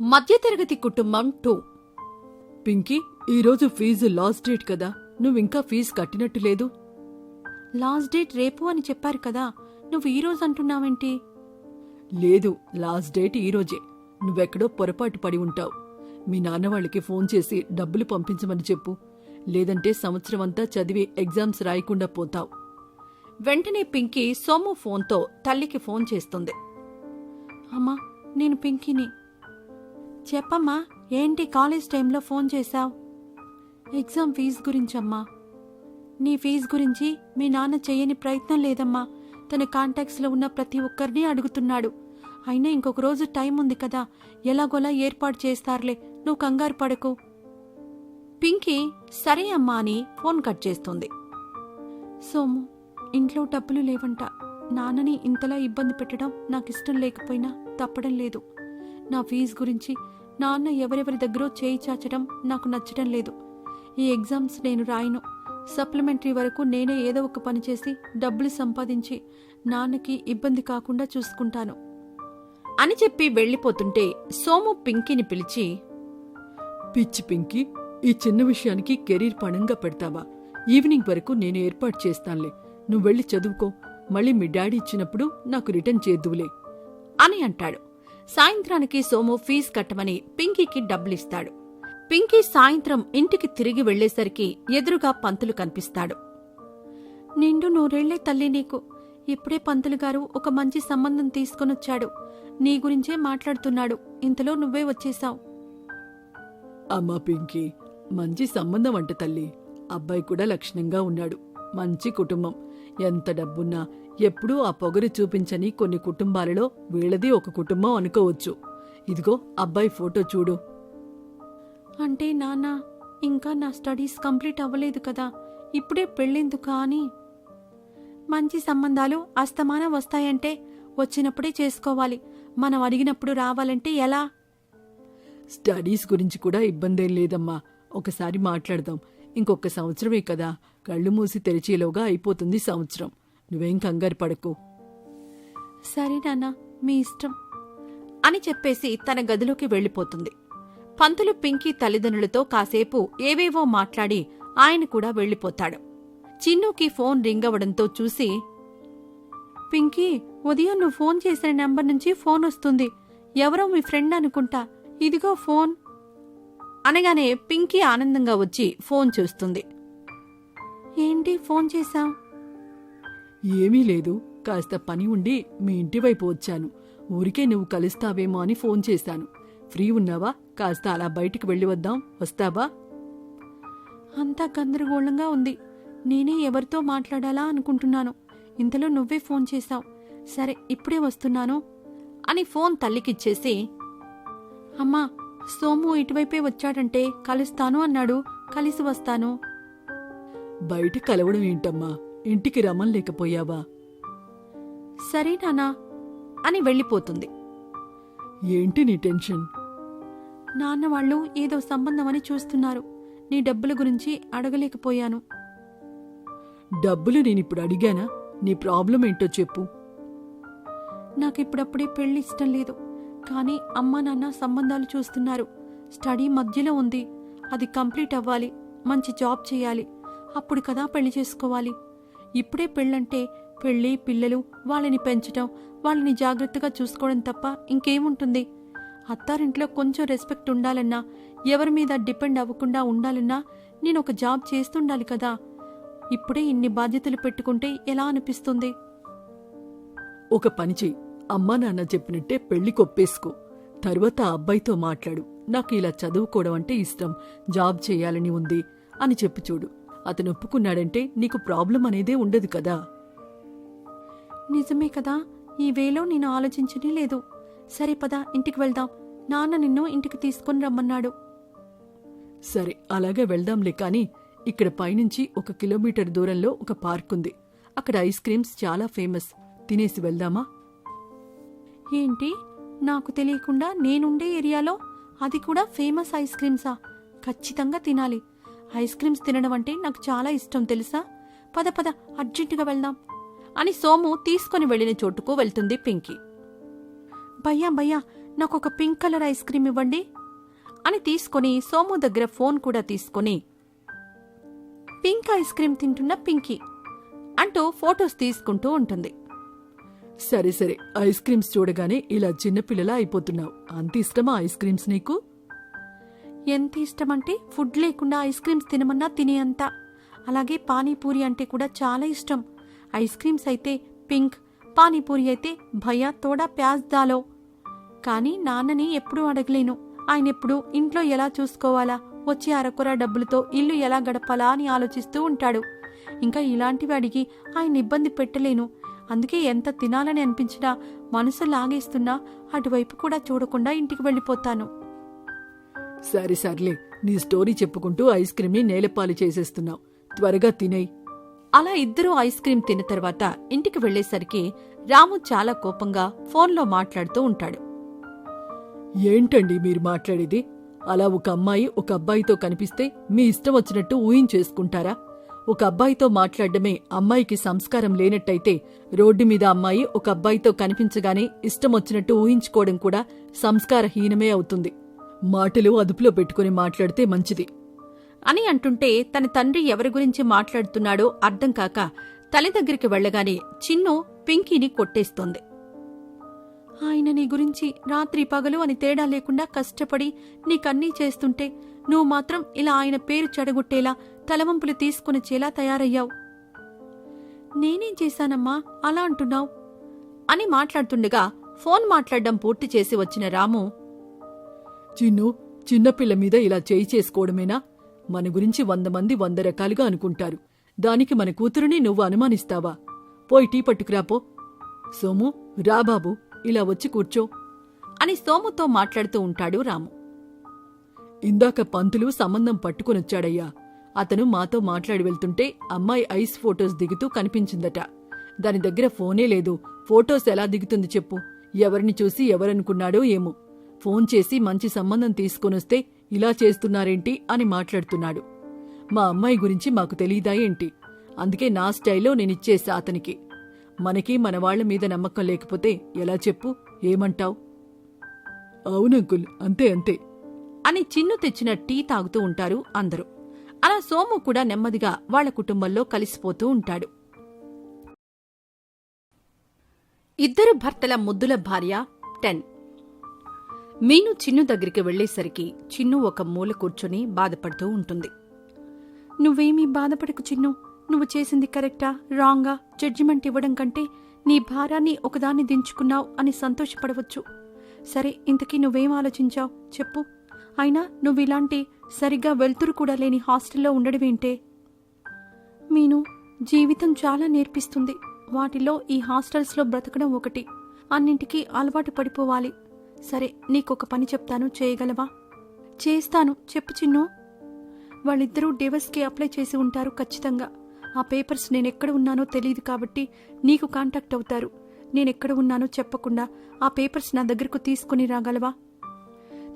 మధ్యతరగతి కుటుంబం టూ. పింకీ ఈరోజు ఫీజు లాస్ట్ డేట్ కదా. నువ్వింకా ఫీజు కట్టినట్టు లేదు. లాస్ట్ డేట్ రేపు అని చెప్పారు కదా. నువ్వు ఈ రోజు అంటున్నావేంటి? లేదు లాస్ట్ డేట్ ఈరోజే నువ్వెక్కడో పొరపాటు పడి ఉంటావు. మీ నాన్న వాళ్ళకి ఫోన్ చేసి డబ్బులు పంపించమని చెప్పు. లేదంటే సంవత్సరం అంతా చదివి ఎగ్జామ్స్ రాయకుండా పోతావు. వెంటనే పింకీ సోము ఫోన్తో తల్లికి ఫోన్ చేస్తుంది. అమ్మా నేను పింకీని. చెప్పమ్మా ఏంటి కాలేజ్ టైంలో ఫోన్ చేశావు? ఎగ్జామ్ ఫీజు గురించమ్మా. నీ ఫీజు గురించి మీ నాన్న చేయని ప్రయత్నం లేదమ్మా. తన కాంటాక్ట్స్లో ఉన్న ప్రతి ఒక్కరిని అడుగుతున్నాడు. అయినా ఇంకొక రోజు టైం ఉంది కదా ఎలాగోలా ఏర్పాటు చేస్తారులే నువ్వు కంగారు పడకు. పింకీ సరే అమ్మా అని ఫోన్ కట్ చేస్తుంది. సోము ఇంట్లో డబ్బులు లేవంట. నాన్నని ఇంతలా ఇబ్బంది పెట్టడం నాకు ఇష్టం లేకపోయినా తప్పడం లేదు. నా ఫీజు గురించి నాన్న ఎవరెవరి దగ్గరో చేయి చాచడం నాకు నచ్చడం లేదు. ఈ ఎగ్జామ్స్ నేను రాయను. సప్లిమెంటరీ వరకు నేనే ఏదో ఒక పని చేసి డబ్బులు సంపాదించి నాన్నకి ఇబ్బంది కాకుండా చూసుకుంటాను. అని చెప్పి వెళ్ళిపోతుంటే సోము పింకీని పిలిచి పిచ్చి పింకీ ఈ చిన్న విషయానికి కెరీర్ పణంగా పెడతావా? ఈవినింగ్ వరకు నేను ఏర్పాటు చేస్తానులే. నువ్వు వెళ్ళి చదువుకో. మళ్ళీ మీ డాడీ ఇచ్చినప్పుడు నాకు రిటర్న్ చేద్దువులే. అని అంటాడు. సాయంత్రానికి సోము ఫీజు కట్టమని పింకీకి డబ్బులిస్తాడు. పింకీ సాయంత్రం ఇంటికి తిరిగి వెళ్ళేసరికి ఎదురుగా పంతులు కనిపిస్తాడు. నిండు నూరేళ్ళే తల్లి నీకు. ఇప్పుడే పంతులు గారు ఒక మంచి సంబంధం తీసుకొనొచ్చాడు. నీ గురించే మాట్లాడుతున్నాడు. ఇంతలో నువ్వే వచ్చేశావు. అమ్మా పింకీ మంచి సంబంధం అంట తల్లి. అబ్బాయి కూడా లక్షణంగా ఉన్నాడు. మంచి కుటుంబం. ఎంత డబ్బున్నా ఎప్పుడూ ఆ పొగరు చూపించని కొన్ని కుటుంబాలలో వీళ్ళది ఒక కుటుంబం అనుకోవచ్చు. ఇదిగో అబ్బాయి ఫోటో చూడు. అంటే నాన్న ఇంకా నా స్టడీస్ కంప్లీట్ అవ్వలేదు కదా ఇప్పుడే పెళ్ళెందుకా అని మంచి సంబంధాలు అస్తమానం వస్తాయంటే వచ్చినప్పుడే చేసుకోవాలి. మనం అడిగినప్పుడు రావాలంటే ఎలా? స్టడీస్ గురించి కూడా ఇబ్బందేం లేదమ్మా. ఒకసారి మాట్లాడదాం. ఇంకొక సంవత్సరమే కదా. కళ్ళు మూసి తెరిచేలోగా అయిపోతుంది సంవత్సరం. నువ్వేం కంగారు పడకు. సరే నాన్న మీ ఇష్టం. అని చెప్పేసి తన గదిలోకి వెళ్ళిపోతుంది. పంతులు పింకీ తల్లిదండ్రులతో కాసేపు ఏవేవో మాట్లాడి ఆయన కూడా వెళ్ళిపోతాడు. చిన్నుకి ఫోన్ రింగ్ అవ్వడంతో చూసి పింకీ ఉదయం నువ్వు ఫోన్ చేసిన నెంబర్ నుంచి ఫోన్ వస్తుంది. ఎవరో మీ ఫ్రెండ్ అనుకుంటా. ఇదిగో ఫోన్. అనగానే పింకీ ఆనందంగా వచ్చి ఫోన్ చూస్తుంది. ఏంటి ఫోన్ చేశావు? ఏమీ లేదు. కాస్త పని ఉండి మీ ఇంటి వైపు వచ్చాను. ఊరికే నువ్వు కలుస్తావేమో అని ఫోన్ చేశాను. ఫ్రీ ఉన్నావా? కాస్త అలా బయటికి వెళ్ళి వద్దాం. వస్తావా? అంతా గందరగోళంగా ఉంది. నేనే ఎవరితో మాట్లాడాలా అనుకుంటున్నాను. ఇంతలో నువ్వే ఫోన్ చేశావు. సరే ఇప్పుడే వస్తున్నాను అని ఫోన్ తల్లికిచ్చేసి అమ్మా సోము ఇటువైపే వచ్చాడంటే కలుస్తాను అన్నాడు. కలిసి వస్తాను. బయట కలవడం ఏంటమ్మా? ఇంటికి రమ్మలేకపోయావా? సరే నానా అని వెళ్ళిపోతుంది. ఏంటి నీ టెన్షన్? నాన్న వాళ్ళు ఏదో సంబంధం అని చూస్తున్నారు. నీ డబ్బుల గురించి అడగలేకపోయాను. డబ్బులు నేనిప్పుడు అడిగానా? నీ ప్రాబ్లం ఏంటో చెప్పు. నాకిప్పుడప్పుడే పెళ్ళి ఇష్టం లేదు. కానీ అమ్మా నాన్న సంబంధాలు చూస్తున్నారు. స్టడీ మధ్యలో ఉంది. అది కంప్లీట్ అవ్వాలి. మంచి జాబ్ చేయాలి. అప్పుడు కదా పెళ్ళి చేసుకోవాలి. ఇప్పుడే పెళ్ళంటే పెళ్ళి పిల్లలు వాళ్ళని పెంచటం వాళ్ళని జాగ్రత్తగా చూసుకోవడం తప్ప ఇంకేముంటుంది? అత్తారింట్లో కొంచెం రెస్పెక్ట్ ఉండాలన్నా ఎవరి మీద డిపెండ్ అవ్వకుండా ఉండాలన్నా నేను ఒక జాబ్ చేస్తుండాలి కదా. ఇప్పుడే ఇన్ని బాధ్యతలు పెట్టుకుంటే ఎలా అనిపిస్తుంది? ఒక పని చెయ్యి అమ్మా నాన్న చెప్పినట్టే పెళ్ళి కొప్పేసుకో. తరువాత అబ్బాయితో మాట్లాడు. నాకు ఇలా చదువుకోవడం అంటే ఇష్టం. జాబ్ చేయాలని ఉంది అని చెప్పి చూడు. అతను ఒప్పుకున్నాడంటే నీకు ప్రాబ్లం అనేదే ఉండదు కదా. నిజమే కదా. ఈ వేలో నేను ఆలోచించనే లేదు. సరే పద ఇంటికి వెళ్దాం. నాన్న నిన్ను ఇంటికి తీసుకొని రమ్మన్నాడు. సరే అలాగే వెళ్దాంలే కాని ఇక్కడ పైనుంచి ఒక కిలోమీటర్ దూరంలో ఒక పార్క్ ఉంది. అక్కడ ఐస్ క్రీమ్స్ చాలా ఫేమస్. తినేసి వెళ్దామా? ఏంటి? నాకు తెలియకుండా నేనుండే ఏరియాలో అది కూడా ఫేమస్ ఐస్ క్రీమ్సా? ఖచ్చితంగా తినాలి. ఐస్ క్రీమ్స్ తినడం అంటే నాకు చాలా ఇష్టం తెలుసా? పద పద అర్జెంటుగా వెళ్దాం అని సోము తీసుకొని వెళ్ళిన చోటుకు వెళ్తుంది పింకీ. భయ్యా భయ్యా నాకు ఒక పింక్ కలర్ ఐస్ క్రీమ్ ఇవ్వండి అని తీసుకొని సోము దగ్గర ఫోన్ కూడా తీసుకొని పింక్ ఐస్ క్రీమ్ తింటున్న పింకీ అంటూ ఫొటోస్ తీసుకుంటూ ఉంటుంది. సరే సరే ఐస్ క్రీమ్స్ చూడగానే ఇలా చిన్నపిల్లలా అయిపోతున్నావు. అంత ఇష్టమా ఐస్ క్రీమ్స్ నీకు? ఎంత ఇష్టమంటే ఫుడ్ లేకుండా ఐస్ క్రీమ్స్ తినమన్నా తినేంత అలాగే పానీపూరి అంటే కూడా చాలా ఇష్టం. ఐస్ క్రీమ్స్ అయితే పింక్ పానీపూరి అయితే భయ తోడా ప్యాజ్ దాలో. కానీ నాన్నని ఎప్పుడూ అడగలేను. ఆయన ఎప్పుడు ఇంట్లో ఎలా చూసుకోవాలా? వచ్చే అరకొర డబ్బులతో ఇల్లు ఎలా గడపాలా అని ఆలోచిస్తూ ఉంటాడు. ఇంకా ఇలాంటివి అడిగి ఆయన ఇబ్బంది పెట్టలేను. అందుకే ఎంత తినాలని అనిపించినా మనసు లాగేస్తున్నా అటువైపు కూడా చూడకుండా ఇంటికి వెళ్ళిపోతాను. సరే సర్లే. నీ స్టోరీ చెప్పుకుంటూ ఐస్ క్రీమ్ని నేలపాలు చేసేస్తున్నావు. త్వరగా తినేయ్. అలా ఇద్దరూ ఐస్ క్రీం తిన్న తర్వాత ఇంటికి వెళ్ళేసరికి రాము చాలా కోపంగా ఫోన్లో మాట్లాడుతూ ఉంటాడు. ఏంటండి మీరు మాట్లాడేది? అలా ఒక అమ్మాయి ఒక అబ్బాయితో కనిపిస్తే మీ ఇష్టం వచ్చినట్టు ఊహించేసుకుంటారా ఒక అబ్బాయితో మాట్లాడడమే అమ్మాయికి సంస్కారం లేనట్టయితే రోడ్డు మీద అమ్మాయి ఒక అబ్బాయితో కనిపించగానే ఇష్టం వచ్చినట్టు ఊహించుకోవడం కూడా సంస్కారహీనమే అవుతుంది. మాటలు అదుపులో పెట్టుకుని మాట్లాడితే మంచిది. అని అంటుంటే తన తండ్రి ఎవరి గురించి మాట్లాడుతున్నాడో అర్థం కాక తల్లి దగ్గరికి వెళ్ళగానే చిన్ను పింకీని కొట్టేస్తోంది. ఆయన నీ గురించి రాత్రి పగలు అని తేడా లేకుండా కష్టపడి నీకన్నీ చేస్తుంటే నువ్వు మాత్రం ఇలా ఆయన పేరు చెడగొట్టేలా తలవంపులు తీసుకునిచ్చేలా తయారయ్యావు. నేనేం చేశానమ్మా? అలా అంటున్నావు? అని మాట్లాడుతుండగా ఫోన్ మాట్లాడడం పూర్తి చేసి వచ్చిన రాము చిన్ను చిన్నపిల్ల మీద ఇలా చేయి చేసుకోవడమేనా? మన గురించి వంద మంది వంద రకాలుగా అనుకుంటారు. దానికి మన కూతురుని నువ్వు అనుమానిస్తావా? పోయి టీ పట్టుకురాపో సోము రా బాబు ఇలా వచ్చి కూర్చో. అని సోముతో మాట్లాడుతూ ఉంటాడు రాము. ఇందాక పంతులు సంబంధం పట్టుకునొచ్చాడయ్యా. అతను మాతో మాట్లాడి వెళ్తుంటే అమ్మాయి ఐస్ ఫోటోస్ దిగుతూ కనిపించిందట. దాని దగ్గర ఫోనే లేదు. ఫోటోస్ ఎలా దిగుతుంది చెప్పు. ఎవరిని చూసి ఎవరనుకున్నాడో ఏమో. ఫోన్ చేసి మంచి సంబంధం తీసుకొనొస్తే ఇలా చేస్తున్నారేంటి అని మాట్లాడుతున్నాడు. మా అమ్మాయి గురించి మాకు తెలీదా ఏంటి? అందుకే నా స్టైల్లో నేనిచ్చేసా అతనికి. మనకి మన వాళ్ళ మీద నమ్మకం లేకపోతే ఎలా చెప్పు? ఏమంటావు? అవునంకుల్ అంతే అంతే. అని చిన్ను తెచ్చిన టీ తాగుతూ ఉంటారు అందరూ. అలా సోము కూడా నెమ్మదిగా వాళ్ళ కుటుంబంలో కలిసిపోతూ ఉంటాడు. ఇద్దరు భర్తల ముద్దుల భార్య టెన్. మీను చిన్ను దగ్గరికి వెళ్ళేసరికి చిన్ను ఒక మూల కూర్చొని బాధపడుతూ ఉంటుంది. నువ్వేమీ బాధపడకు చిన్ను. నువ్వు చేసింది కరెక్టా? రాంగా? జడ్జిమెంట్ ఇవ్వడం కంటే నీ భారాన్ని ఒకదాన్ని దించుకున్నావు అని సంతోషపడవచ్చు. సరే ఇంతకీ నువ్వేం ఆలోచించావు? చెప్పు. అయినా నువ్వు ఇలాంటి సరిగ్గా వెళ్తురు కూడా లేని హాస్టల్లో ఉండడమేంటే? మీను జీవితం చాలా నేర్పిస్తుంది. వాటిలో ఈ హాస్టల్స్లో బ్రతకడం ఒకటి. అన్నింటికీ అలవాటు పడిపోవాలి. సరే నీకొక పని చెప్తాను చేయగలవా? చేస్తాను చెప్పు చిన్ను. వాళ్ళిద్దరూ డివోర్స్కి అప్లై చేసి ఉంటారు ఖచ్చితంగా. ఆ పేపర్స్ నేను ఎక్కడ ఉన్నానో తెలియదు కాబట్టి నీకు కాంటాక్ట్ అవుతారు. నేనెక్కడ ఉన్నానో చెప్పకుండా ఆ పేపర్స్ నా దగ్గరకు తీసుకుని రాగలవా?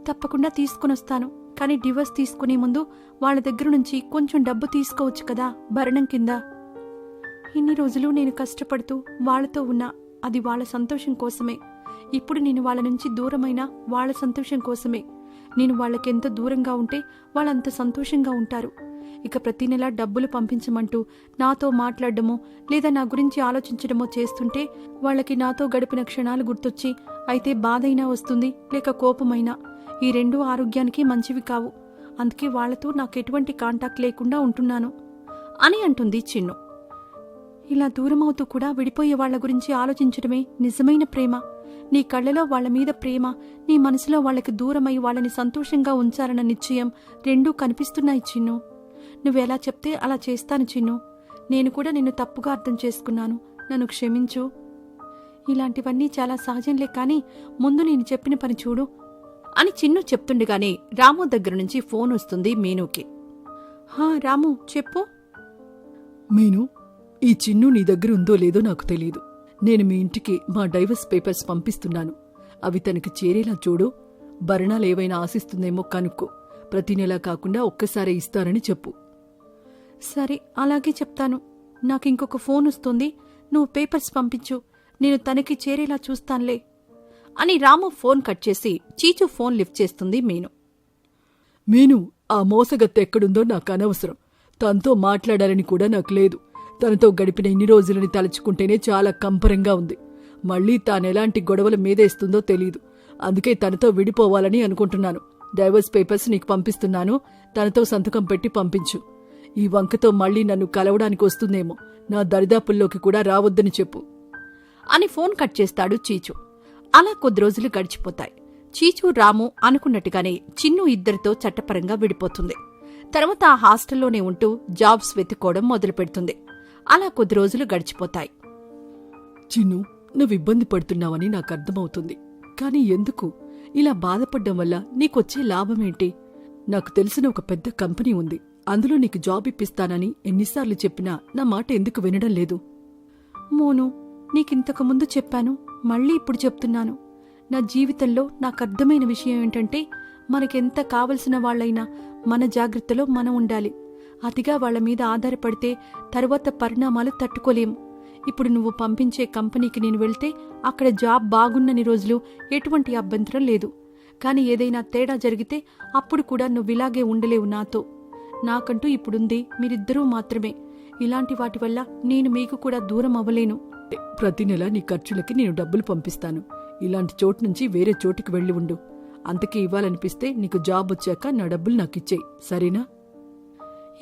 తప్పకుండా తీసుకునొస్తాను కానీ డివోర్స్ తీసుకునే ముందు వాళ్ళ దగ్గర నుంచి కొంచెం డబ్బు తీసుకోవచ్చు కదా భరణం కింద. ఇన్ని రోజులు నేను కష్టపడుతూ వాళ్ళతో ఉన్నా అది వాళ్ళ సంతోషం కోసమే. ఇప్పుడు నేను వాళ్ళ నుంచి దూరమైనా వాళ్ళ సంతోషం కోసమే. నేను వాళ్ళకెంత దూరంగా ఉంటే వాళ్ళంత సంతోషంగా ఉంటారు. ఇక ప్రతి నెల డబ్బులు పంపించమంటూ నాతో మాట్లాడడమో లేదా నా గురించి ఆలోచించడమో చేస్తుంటే వాళ్ళకి నాతో గడిపిన క్షణాలు గుర్తొచ్చి అయితే బాధైనా వస్తుంది లేక కోపమైనా. ఈ రెండు ఆరోగ్యానికి మంచివి కావు. అందుకే వాళ్ళతో నాకు ఎటువంటి కాంటాక్ట్ లేకుండా ఉంటున్నాను. అని అంటుంది చిన్ను. ఇలా దూరమవుతూ కూడా విడిపోయే వాళ్ళ గురించి ఆలోచించడమే నిజమైన ప్రేమ. నీ కళ్ళలో వాళ్ళ మీద ప్రేమ నీ మనసులో వాళ్ళకి దూరమై వాళ్ళని సంతోషంగా ఉంచాలన్న నిశ్చయం రెండూ కనిపిస్తున్నాయి చిన్ను. నువ్వెలా చెప్తే అలా చేస్తాను చిన్ను. నేను కూడా నిన్ను తప్పుగా అర్థం చేసుకున్నాను. నన్ను క్షమించు. ఇలాంటివన్నీ చాలా సహజంలే కానీ ముందు నేను చెప్పిన పని చూడు అని చిన్ను చెప్తుండగానే రాము దగ్గర నుంచి ఫోన్ వస్తుంది మీనుకి. హా రాము చెప్పు. మీను? ఈ చిన్ను నీ దగ్గర ఉందో లేదో నాకు తెలియదు నేను మీ ఇంటికి మా డైవర్స్ పేపర్స్ పంపిస్తున్నాను. అవి తనకి చేరేలా చూడు. భరణాలేవైనా ఆశిస్తుందేమో కనుక్కో. ప్రతి నెలా కాకుండా ఒక్కసారే ఇస్తారని చెప్పు. సరే అలాగే చెప్తాను. నాకు ఇంకొక ఫోన్ వస్తుంది. నువ్వు పేపర్స్ పంపించు. నేను తనకి చేరేలా చూస్తానులే. అని రాము ఫోన్ కట్ చేసి చీచు ఫోన్ లిఫ్ట్ చేస్తుంది మీను. మీను ఆ మోసగత్తె ఎక్కడుందో నాకు అనవసరం. తనతో మాట్లాడాలని కూడా నాకు లేదు. తనతో గడిపిన ఇన్ని రోజులని తలుచుకుంటేనే చాలా కంపరంగా ఉంది. మళ్ళీ తానెలాంటి గొడవల మీదేస్తుందో తెలియదు అందుకే తనతో విడిపోవాలని అనుకుంటున్నాను. డైవర్స్ పేపర్స్ నీకు పంపిస్తున్నాను. తనతో సంతకం పెట్టి పంపించు. ఈ వంకతో మళ్ళీ నన్ను కలవడానికి వస్తుందేమో. నా దరిదాపుల్లోకి కూడా రావద్దని చెప్పు. అని ఫోన్ కట్ చేస్తాడు చీచు. అలా కొద్ది రోజులు గడిచిపోతాయి. చీచు రాము అనుకున్నట్టుగానే చిన్ను ఇద్దరితో చట్టపరంగా విడిపోతుంది. తర్వాత ఆ హాస్టల్లోనే ఉంటూ జాబ్స్ వెతుక్కోవడం మొదలుపెడుతుంది. అలా కొద్ది రోజులు గడిచిపోతాయి. చిన్ను నువ్వు ఇబ్బంది పడుతున్నావని నాకు అర్థమవుతుంది. కానీ ఎందుకు? ఇలా బాధపడ్డం వల్ల నీకొచ్చే లాభమేంటి? నాకు తెలిసిన ఒక పెద్ద కంపెనీ ఉంది. అందులో నీకు జాబ్ ఇప్పిస్తానని ఎన్నిసార్లు చెప్పినా నా మాట ఎందుకు వినడం లేదు? మోను నీకింతకు ముందు చెప్పాను. మళ్ళీ ఇప్పుడు చెప్తున్నాను. నా జీవితంలో నాకు అర్థమైన విషయం ఏంటంటే మనకెంత కావలసిన వాళ్ళైనా మన జాగ్రత్తలో మనం ఉండాలి. అతిగా వాళ్ళ మీద ఆధారపడితే తరువాత పరిణామాలు తట్టుకోలేం. ఇప్పుడు నువ్వు పంపించే కంపెనీకి నేను వెళ్తే అక్కడ జాబ్ బాగున్నని రోజులు ఎటువంటి అభ్యంతరం లేదు. కానీ ఏదైనా తేడా జరిగితే అప్పుడు కూడా నువ్వు ఇలాగే ఉండలేవు నాతో. నాకంటూ ఇప్పుడుంది మీరిద్దరూ మాత్రమే. ఇలాంటి వాటి వల్ల నేను మీకు కూడా దూరం అవ్వలేను. ప్రతి నెల నీ ఖర్చులకి నేను డబ్బులు పంపిస్తాను. ఇలాంటి చోటు నుంచి వేరే చోటుకి వెళ్ళి ఉండు. అంతకీ ఇవ్వాలనిపిస్తే నీకు జాబ్ వచ్చాక నా డబ్బులు నాకిచ్చేయి. సరేనా?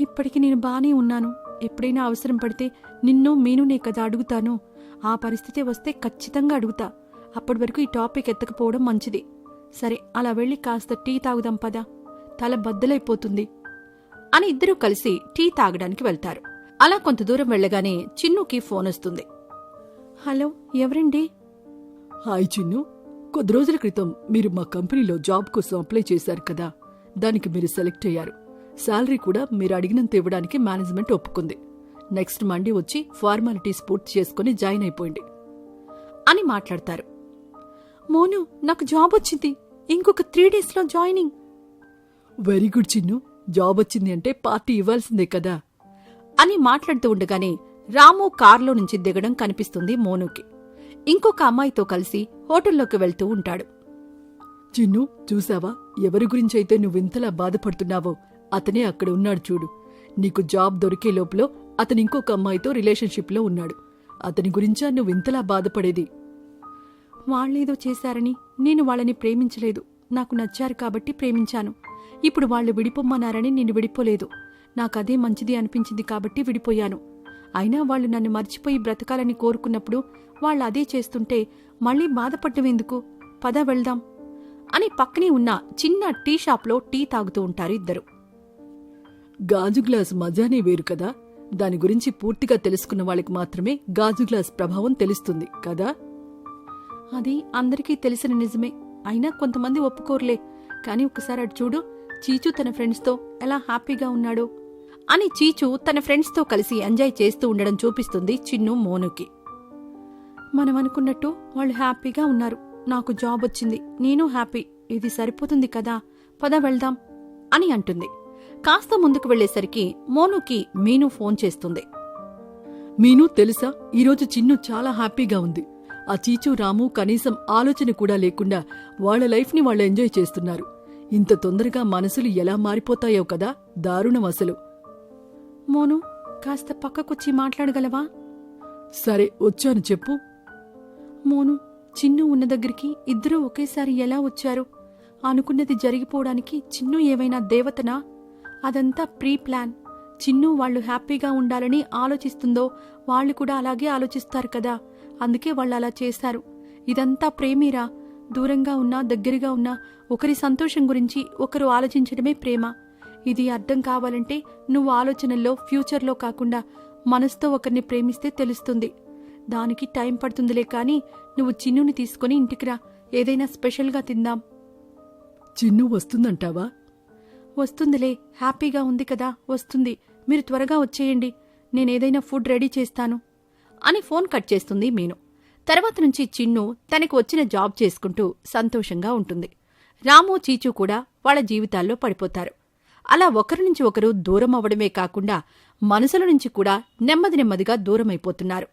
ఇప్పటికి నేను బానే ఉన్నాను. ఎప్పుడైనా అవసరం పడితే నిన్ను మీనునే కదా అడుగుతాను. ఆ పరిస్థితి వస్తే ఖచ్చితంగా అడుగుతా. అప్పటి వరకు ఈ టాపిక్ ఎత్తకపోవడం మంచిది. సరే అలా వెళ్ళి కాస్త టీ తాగుదాం పదా. తల బద్దలైపోతుంది. అని ఇద్దరూ కలిసి టీ తాగడానికి వెళ్తారు. అలా కొంత దూరం వెళ్ళగానే చిన్నుకి ఫోన్ వస్తుంది. హలో ఎవరండి? హాయ్ చిన్ను. కొద్ది రోజుల క్రితం మీరు మా కంపెనీలో జాబ్ కోసం అప్లై చేశారు కదా. దానికి మీరు సెలెక్ట్ అయ్యారు. శాలరీ కూడా మీరు అడిగినంత ఇవ్వడానికి మేనేజ్మెంట్ ఒప్పుకుంది. నెక్స్ట్ మండే వచ్చి ఫార్మాలిటీస్ పూర్తి చేసుకుని జాయిన్ అయిపోయింది. అని మాట్లాడతారు. మోను నాకు జాబ్ వచ్చింది. ఇంకొక త్రీ డేస్లో joining. Very good Chinnu job వచ్చింది అంటే పార్టీ ఇవ్వాల్సిందే కదా. అని మాట్లాడుతూ ఉండగానే రాము కారులో నుంచి దిగడం కనిపిస్తుంది మోనుకి. ఇంకొక అమ్మాయితో కలిసి హోటల్లోకి వెళ్తూ ఉంటాడు. చిన్ను చూసావా? ఎవరి గురించైతే నువ్వింతలా బాధపడుతున్నావో? అతనే అక్కడ ఉన్నాడు చూడు. నీకు జాబ్ దొరికే లోపల అతను ఇంకొక అమ్మాయితో రిలేషన్షిప్లో ఉన్నాడు. అతని గురించా నువ్వింతలా బాధపడేది? వాళ్ళేదో చేశారని నేను వాళ్ళని ప్రేమించలేదు. నాకు నచ్చారు కాబట్టి ప్రేమించాను. ఇప్పుడు వాళ్ళు విడిపోమ్మన్నారని నేను విడిపోలేదు. నాకదే మంచిది అనిపించింది కాబట్టి విడిపోయాను. అయినా వాళ్ళు నన్ను మర్చిపోయి బ్రతకాలని కోరుకున్నప్పుడు వాళ్ళు అదే చేస్తుంటే మళ్ళీ బాధపడటం ఎందుకు పద వెళ్దాం. అని పక్కనే ఉన్న చిన్న టీ షాప్లో టీ తాగుతూ ఉంటారు ఇద్దరు. గాజు గ్లాస్ మజానే వేరు కదా? దాని గురించి పూర్తిగా తెలుసుకున్న వాళ్ళకి మాత్రమే గాజు గ్లాస్ ప్రభావం తెలుస్తుంది కదా? అది అందరికీ తెలిసిన నిజమే. అయినా కొంతమంది ఒప్పుకోరులే. కానీ ఒకసారి అటు చూడు చీచు తన ఫ్రెండ్స్తో ఎలా హ్యాపీగా ఉన్నాడో. అని చీచు తన ఫ్రెండ్స్తో కలిసి ఎంజాయ్ చేస్తూ ఉండడం చూపిస్తుంది చిన్ను మోనుకి. మనం అనుకున్నట్టు వాళ్ళు హ్యాపీగా ఉన్నారు. నాకు జాబ్ వచ్చింది. నేను హ్యాపీ. ఇది సరిపోతుంది కదా? పద వెళ్దాం అని అంటుంది. కాస్త ముందుకు వెళ్ళేసరికి మోనుకి మీను ఫోన్ చేస్తుంది. మీను తెలుసా? ఈరోజు చిన్ను చాలా హ్యాపీగా ఉంది. ఆ చీచు రాము కనీసం ఆలోచన కూడా లేకుండా వాళ్ళ లైఫ్ని వాళ్ళు ఎంజాయ్ చేస్తున్నారు. ఇంత తొందరగా మనసులు ఎలా మారిపోతాయో కదా? దారుణం అసలు. మోను కాస్త పక్కకొచ్చి మాట్లాడగలవా? సరే వచ్చాను చెప్పు. మోను చిన్ను ఉన్న దగ్గరికి ఇద్దరూ ఒకేసారి ఎలా వచ్చారు? అనుకున్నది జరిగిపోవడానికి చిన్ను ఏవైనా దేవతనా? అదంతా ప్రీ ప్లాన్ చిన్ను వాళ్ళు హ్యాపీగా ఉండాలని ఆలోచిస్తుందో వాళ్ళు కూడా అలాగే ఆలోచిస్తారు కదా. అందుకే వాళ్ళు అలా చేశారు. ఇదంతా ప్రేమీరా? దూరంగా ఉన్నా దగ్గరగా ఉన్నా ఒకరి సంతోషం గురించి ఒకరు ఆలోచించడమే ప్రేమ. ఇది అర్థం కావాలంటే నువ్వు ఆలోచనల్లో ఫ్యూచర్లో కాకుండా మనసుతో ఒకరిని ప్రేమిస్తే తెలుస్తుంది. దానికి టైం పడుతుందిలే కానీ నువ్వు చిన్నుని తీసుకొని ఇంటికి రా. ఏదైనా స్పెషల్గా తిందాం. చిన్ను వస్తుందంటావా? వస్తుందిలే హ్యాపీగా ఉంది కదా వస్తుంది. మీరు త్వరగా వచ్చేయండి నేనేదైనా ఫుడ్ రెడీ చేస్తాను అని ఫోన్ కట్ చేస్తుంది మీను. తర్వాత నుంచి చిన్ను తనకు వచ్చిన జాబ్ చేసుకుంటూ సంతోషంగా ఉంటుంది. రాము చీచు కూడా వాళ్ళ జీవితాల్లో పడిపోతారు. అలా ఒకరి నుంచి ఒకరు దూరం అవడమే కాకుండా మనసుల నుంచి కూడా నెమ్మది నెమ్మదిగా దూరమైపోతున్నారు.